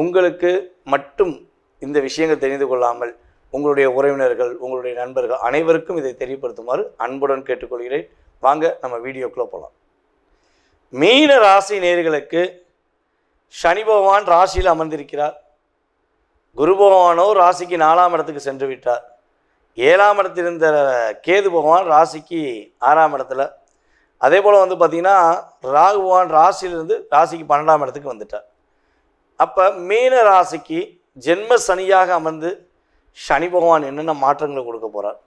உங்களுக்கு மட்டும் இந்த விஷயங்கள் தெரிந்து கொள்ளாமல் உங்களுடைய உறவினர்கள் உங்களுடைய நண்பர்கள் அனைவருக்கும் இதை தெரியப்படுத்துமாறு அன்புடன் கேட்டுக்கொள்கிறேன். வாங்க நம்ம வீடியோக்குள்ளே போகலாம் மீன ராசி நேர்களுக்கு சனி பகவான் ராசியில் அமர்ந்திருக்கிறார். குரு பகவானோ ராசிக்கு நாலாம் இடத்துக்கு சென்று விட்டார். ஏழாம் இடத்திலிருந்த கேது பகவான் ராசிக்கு ஆறாம் இடத்துல. அதே போல் வந்து பார்த்திங்கன்னா ராகு பகவான் ராசியிலிருந்து ராசிக்கு பன்னெண்டாம் இடத்துக்கு வந்துட்டார். அப்போ மீன ராசிக்கு ஜென்ம சனியாக அமர்ந்து சனி பகவான் என்னென்ன மாற்றங்களை கொடுக்க போகிறார்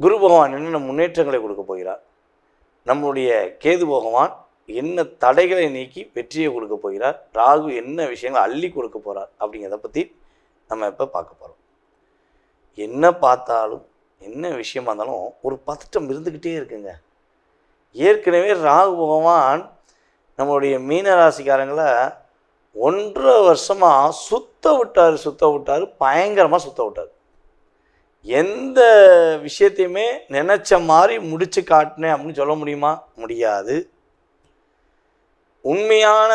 குரு பகவான் என்னென்ன முன்னேற்றங்களை கொடுக்க போகிறார்? நம்முடைய கேது பகவான் என்ன தடைகளை நீக்கி வெற்றியை கொடுக்க போகிறார்? ராகு என்ன விஷயங்களை அள்ளி கொடுக்க போகிறார் அப்படிங்கிறத பற்றி நம்ம இப்போ பார்க்க போகிறோம் என்ன பார்த்தாலும் என்ன விஷயமா இருந்தாலும் ஒரு பதட்டம் இருந்துக்கிட்டே இருக்குங்க. ஏற்கனவே ராகு பகவான் நம்மளுடைய மீன ராசிக்காரங்களை ஒன்றரை வருஷமாக சுத்த விட்டார் சுத்த விட்டார் பயங்கரமாக சுத்த விட்டார். எந்த விஷயத்தையுமே நினச்ச மாதிரி முடித்து காட்டினேன் அப்படின்னு சொல்ல முடியுமா? முடியாது. உண்மையான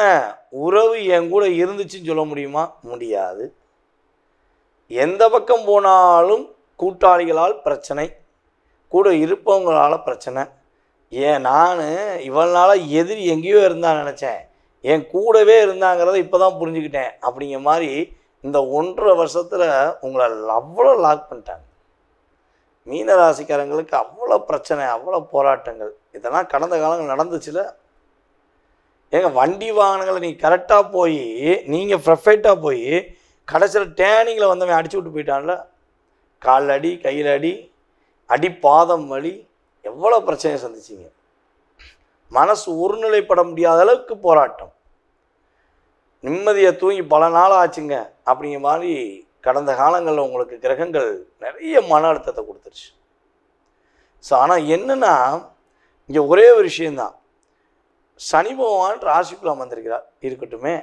உறவு என் கூட இருந்துச்சுன்னு சொல்ல முடியுமா? முடியாது. எந்த பக்கம் போனாலும் கூட்டாளிகளால் பிரச்சனை. கூட இருப்பவங்களால் பிரச்சனை. ஏன் நான் இவள் நாளாக எதிரி எங்கேயோ இருந்தான்னு நினச்சேன். என் கூடவே இருந்தாங்கிறத இப்போ தான் புரிஞ்சுக்கிட்டேன். அப்படிங்கிற மாதிரி இந்த ஒன்றரை வருஷத்தில் உங்களை அவ்வளோ லாக் பண்ணிட்டாங்க. மீன ராசிக்காரங்களுக்கு அவ்வளோ பிரச்சனை அவ்வளோ போராட்டங்கள். இதெல்லாம் கடந்த காலங்கள் நடந்துச்சுல. ஏங்க வண்டி வாகனங்களை நீ கரெக்டாக போய் நீங்கள் ப்ரஃபெக்டாக போய் கடைசியில் டேனிங்கில் வந்தவன் அடிச்சு விட்டு போயிட்டான்ல. கால் அடி கையில் அடி அடி பாதம் வலி எவ்வளோ பிரச்சனையை சந்திச்சிங்க. மனசு ஒருநிலைப்பட முடியாத அளவுக்கு போராட்டம். நிம்மதியை தூங்கி பல நாள் ஆச்சுங்க. அப்படிங்கிற மாதிரி கடந்த காலங்களில் உங்களுக்கு கிரகங்கள் நிறைய மன அழுத்தத்தை கொடுத்துருச்சு. ஸோ ஆனால் என்னென்னா இங்கே ஒரே ஒரு விஷயந்தான் சனி பகவான் ராசிக்குள்ள அமர்ந்திருக்கிறார். இருக்கட்டுமே.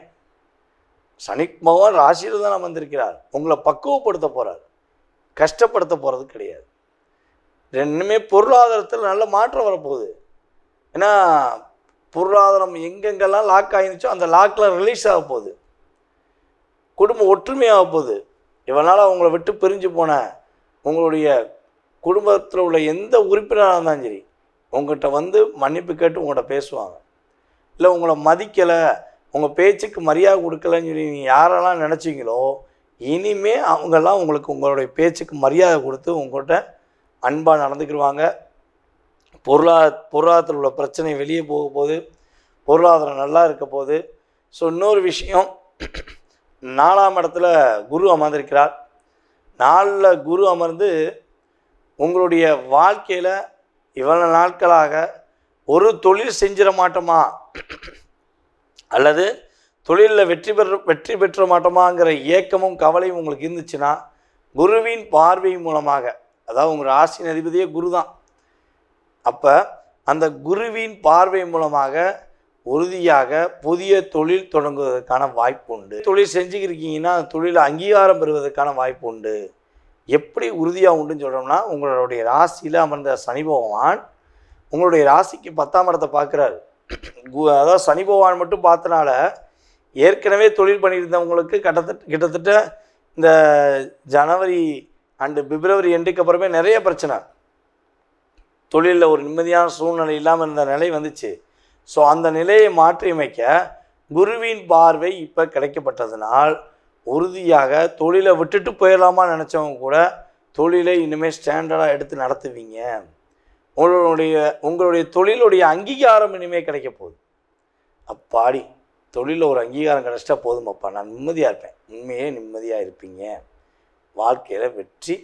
சனி பகவான் ராசியில் தான் அமர்ந்திருக்கிறார். உங்களை பக்குவப்படுத்த போகிறார் கஷ்டப்படுத்த போகிறது கிடையாது. ரெண்டுமே பொருளாதாரத்தில் நல்ல மாற்றம் வரப்போகுது. ஏன்னா பொருளாதாரம் எங்கெங்கெல்லாம் லாக் ஆகிருந்துச்சோ அந்த லாக்கில் ரிலீஸ் ஆக போகுது. குடும்பம் ஒற்றுமையாக போகுது. இவனால் அவங்கள விட்டு பிரிஞ்சு போன உங்களுடைய குடும்பத்தில் உள்ள எந்த உறுப்பினராக இருந்தாலும் சரி உங்கள்கிட்ட வந்து மன்னிப்பு கேட்டு உங்கள்கிட்ட பேசுவாங்க. இல்லை உங்களை மதிக்கலை உங்கள் பேச்சுக்கு மரியாதை கொடுக்கலன்னு சொல்லி நீங்கள் யாரெல்லாம் நினச்சிங்களோ இனிமே அவங்கெல்லாம் உங்களுக்கு உங்களுடைய பேச்சுக்கு மரியாதை கொடுத்து உங்கள்கிட்ட அன்பாக நடந்துக்கிடுவாங்க பொருளா பொருளாதாரத்தில் உள்ள பிரச்சனை வெளியே போக போகுது பொருளாதாரம் நல்லா இருக்க போகுது ஸோ இன்னொரு விஷயம் நாலாம் இடத்துல குரு அமர்ந்திருக்கிறார். நாளில் குரு அமர்ந்து உங்களுடைய வாழ்க்கையில் இவ்வளவு நாட்களாக ஒரு தொழில் செஞ்சிட மாட்டோமா? அல்லது தொழிலில் வெற்றி பெற வெற்றி பெற்ற மாட்டோமாங்கிற ஏக்கமும் கவலையும் உங்களுக்கு இருந்துச்சுன்னா குருவின் பார்வை மூலமாக அதாவது உங்கள் ராசியின் அதிபதியே குரு தான் அப்போ அந்த குருவின் பார்வை மூலமாக உறுதியாக புதிய தொழில் தொடங்குவதற்கான வாய்ப்பு உண்டு. தொழில் செஞ்சுக்கிருக்கீங்கன்னா அந்த தொழில் அங்கீகாரம் பெறுவதற்கான வாய்ப்பு உண்டு. எப்படி உறுதியாக உண்டுன்னு சொல்கிறோம்னா உங்களுடைய ராசியில் அமர்ந்த சனி பகவான் உங்களுடைய ராசிக்கு பத்தாம் இடத்தை பார்க்குறாரு. அதாவது சனி பகவான் மட்டும் பார்த்தனால ஏற்கனவே தொழில் பண்ணியிருந்தவங்களுக்கு கிட்டத்தட்ட கிட்டத்தட்ட இந்த ஜனவரி அண்டு பிப்ரவரி எண்டுக்கு அப்புறமே நிறைய பிரச்சனை. தொழிலில் ஒரு நிம்மதியான சூழ்நிலை இல்லாமல் இருந்த நிலை வந்துச்சு. ஸோ அந்த நிலையை மாற்றியமைக்க குருவின் பார்வை இப்போ கிடைக்கப்பட்டதுனால் உறுதியாக தொழிலை விட்டுட்டு போயிடலாமா நினச்சவங்க கூட தொழிலை இனிமேல் ஸ்டாண்டர்டாக எடுத்து நடத்துவீங்க. உங்களுடைய உங்களுடைய தொழிலுடைய அங்கீகாரம் இனிமேல் கிடைக்க போகுது. அப்பாடி தொழிலில் ஒரு அங்கீகாரம் கிடச்சிட்டா போதுமாப்பா நான் நிம்மதியாக இருப்பேன். உண்மையே நிம்மதியாக இருப்பீங்க. வாழ்க்கையில் வெற்றி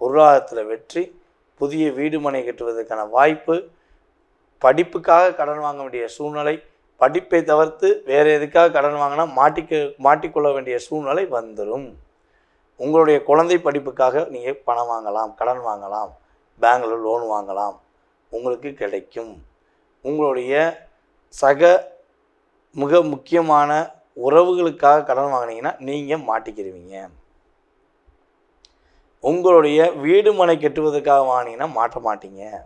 பொருளாதாரத்தில் வெற்றி புதிய வீடு மனை கட்டுவதற்கான வாய்ப்பு படிப்புக்காக கடன் வாங்க வேண்டிய சூழ்நிலை படிப்பை தவிர்த்து வேறு எதுக்காக கடன் வாங்கினா மாட்டிக்க மாட்டிக்கொள்ள வேண்டிய சூழ்நிலை வந்துடும் உங்களுடைய குழந்தை படிப்புக்காக நீங்கள் பணம் வாங்கலாம் கடன் வாங்கலாம் பேங்கில் லோன் வாங்கலாம் உங்களுக்கு கிடைக்கும். உங்களுடைய சக மிக முக்கியமான உறவுகளுக்காக கடன் வாங்கினீங்கன்னா நீங்கள் மாட்டிக்கிடுவீங்க உங்களுடைய வீடு மனை கட்டுவதற்காக வாங்கினீங்கன்னா மாட்ட மாட்டீங்க.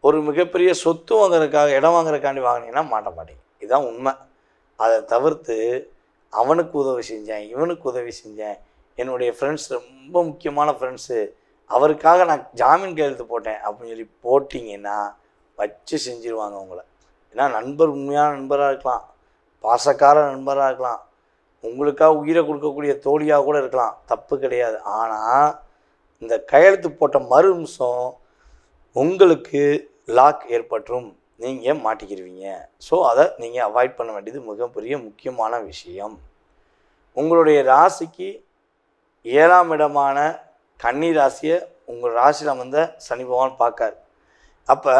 ஒரு மிகப்பெரிய சொத்து வாங்குறதுக்காக இடம் வாங்குறதுக்காண்டி வாங்கினீங்கன்னா மாட்ட மாட்டீங்க. இதுதான் உண்மை. அதை தவிர்த்து அவனுக்கு உதவி செஞ்சேன் இவனுக்கு உதவி செஞ்சேன். என்னுடைய ஃப்ரெண்ட்ஸ் ரொம்ப முக்கியமான ஃப்ரெண்ட்ஸு அவருக்காக நான் ஜாமீன் கையெழுத்து போட்டேன் அப்படின்னு சொல்லி போட்டிங்கன்னா வச்சு செஞ்சிருவாங்க உங்களை. ஏன்னா நண்பர் உண்மையான நண்பராக இருக்கலாம். பாசக்கார நண்பராக இருக்கலாம். உங்களுக்காக உயிரை கொடுக்கக்கூடிய தோழியாக கூட இருக்கலாம். தப்பு கிடையாது. ஆனால் இந்த கையெழுத்து போட்ட மறு நிமிஷம் உங்களுக்கு லாக் ஏற்பட்டுரும் நீங்கள் மாட்டிக்கிடுவீங்க ஸோ அதை நீங்கள் அவாய்ட் பண்ண வேண்டியது மிகப்பெரிய முக்கியமான விஷயம். உங்களுடைய ராசிக்கு ஏழாம் இடமான கன்னி ராசியை உங்கள் ராசியில் வந்த சனி பகவான் பார்க்காரு. அப்போ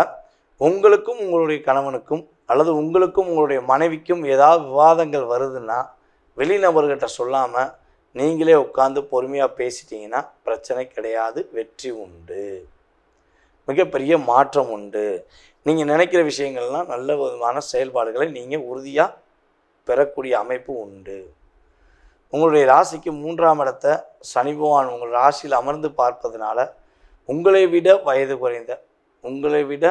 உங்களுக்கும் உங்களுடைய கணவனுக்கும் அல்லது உங்களுக்கும் உங்களுடைய மனைவிக்கும் ஏதாவது விவாதங்கள் வருதுன்னா வெளிநபர்கிட்ட சொல்லாமல் நீங்களே உட்காந்து பொறுமையாக பேசிட்டீங்கன்னா பிரச்சனை கிடையாது வெற்றி உண்டு. மிகப்பெரிய மாற்றம் உண்டு. நீங்கள் நினைக்கிற விஷயங்கள்லாம் நல்ல விதமான செயல்பாடுகளை நீங்கள் உறுதியாக பெறக்கூடிய அமைப்பு உண்டு. உங்களுடைய ராசிக்கு மூன்றாம் இடத்த சனி பகவான் உங்கள் ராசியில் அமர்ந்து பார்ப்பதனால உங்களை விட வயது குறைந்த உங்களை விட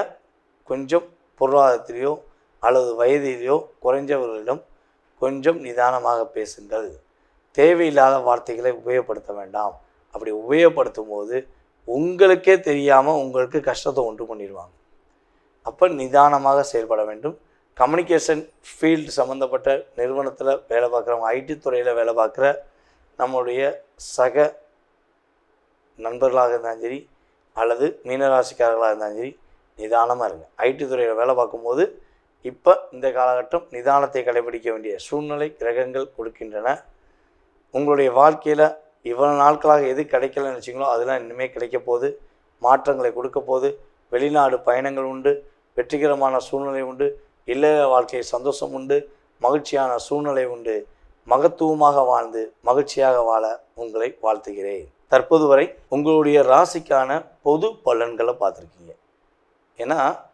கொஞ்சம் பொருளாதாரத்திலேயோ அல்லது வயதிலேயோ குறைஞ்சவர்களிடம் கொஞ்சம் நிதானமாக பேசுங்கள். தேவையில்லாத வார்த்தைகளை உபயோகப்படுத்த வேண்டாம். அப்படி உபயோகப்படுத்தும் போது உங்களுக்கே தெரியாமல் உங்களுக்கு கஷ்டத்தை உண்டு பண்ணிடுவாங்க. அப்போ நிதானமாக செயல்பட வேண்டும். கம்யூனிகேஷன் ஃபீல்டு சம்மந்தப்பட்ட நிறுவனத்தில் வேலை பார்க்குறவங்க ஐடி துறையில் வேலை பார்க்குற நம்மளுடைய சக நண்பர்களாக இருந்தாலும் சரி அல்லது மீனராசிக்காரர்களாக இருந்தாலும் சரி நிதானமாக இருங்க. ஐடி துறையில் வேலை பார்க்கும்போது இப்போ இந்த காலகட்டம் நிதானத்தை கடைபிடிக்க வேண்டிய சூழ்நிலை கிரகங்கள் கொடுக்கின்றன. உங்களுடைய வாழ்க்கையில் இவ்வளோ நாட்களாக எது கிடைக்கலன்னு வச்சிங்களோ அதெல்லாம் இனிமேல் கிடைக்க போகுது. மாற்றங்களை கொடுக்க போகுது. வெளிநாடு பயணங்கள் உண்டு வெற்றிகரமான சூழ்நிலை உண்டு இல்லற வாழ்க்கையை சந்தோஷம் உண்டு மகிழ்ச்சியான சூழ்நிலை உண்டு. மகத்துவமாக வாழ்ந்து மகிழ்ச்சியாக வாழ உங்களை வாழ்த்துகிறேன். தற்போது வரை உங்களுடைய ராசிக்கான பொது பலன்களை பார்த்துருக்கீங்க. ஏன்னா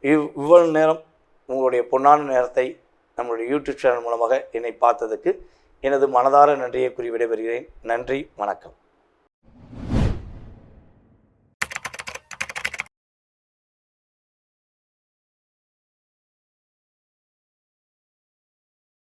இவ் இவ்வளவு நேரம் உங்களுடைய பொன்னான நேரத்தை நம்மளுடைய யூடியூப் சேனல் மூலமாக என்னை பார்த்ததுக்கு எனது மனதார நன்றியை கூறி விடைபெறுகிறேன். நன்றி வணக்கம்.